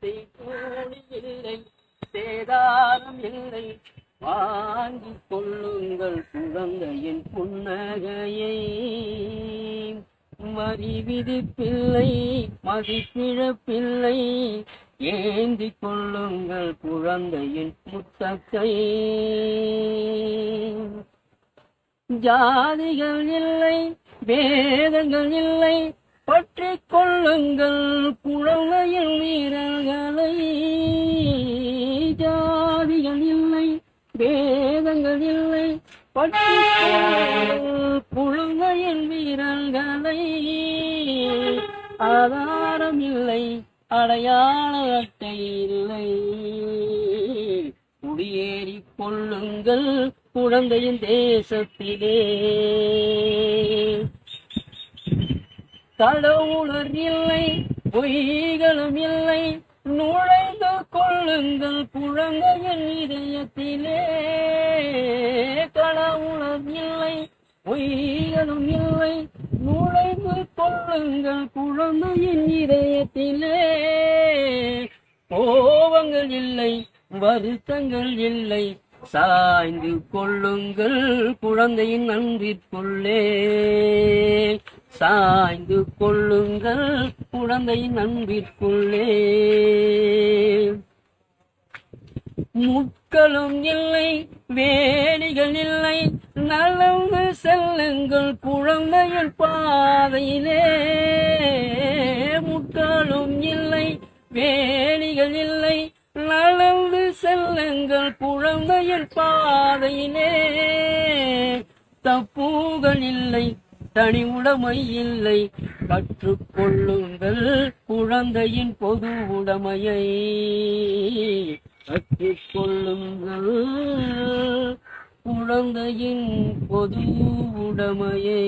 வார்த்தை கூடி இல்லை சேதாரம் இல்லை. வாங்கி கொள்ளுங்கள் குழந்தையின் புன்னகையை. வரி விதிப்பில்லை மதிப்பிழப்பில்லை. ஏந்தி கொள்ளுங்கள் குழந்தையின் முத்தக்கை. ஜாதிகள் இல்லை வேதங்கள் இல்லை. பற்றி கொள்ளுங்கள் குழந்தையின் வீரன். ஜாதிகள் இல்லை வேதங்கள் இல்லை புழுங்க என் குழந்தையின் வீரர்களை ஆதாரம் இல்லை அடையாள அட்டை இல்லை. குடியேறி கொள்ளுங்கள் குழந்தையின் தேசத்திலே. கடவுளர் இல்லை பொய்களும் இல்லை நுழை கொள்ளுங்கள் குழந்தையின் இதயத்திலே. கடவுளர் இல்லை பொய்களும் இல்லை. நுழைந்து கொள்ளுங்கள் குழந்தையின் இதயத்திலே. கோபங்கள் இல்லை வருத்தங்கள் இல்லை. சாய்ந்து கொள்ளுங்கள் குழந்தையின் அன்பிற்குள்ளே. சாய்ந்து கொள்ளுங்கள் குழந்தையின் அன்பிற்குள்ளே. முட்களும் இல்லை வேலிகள் இல்லை. நலவு செல்லுங்கள் குழந்தையின் பாதையிலே. முட்களும் இல்லை வேலிகள் இல்லை. நலவு செல்லுங்கள் குழந்தையின் பாதையிலே. தப்புகள் இல்லை தனி உடைமை இல்லை கற்றுக்கொள்ளுங்கள் குழந்தையின் பொது உடைமையை. கற்றுக்கொள்ளுங்கள் குழந்தையின் பொது உடைமையை.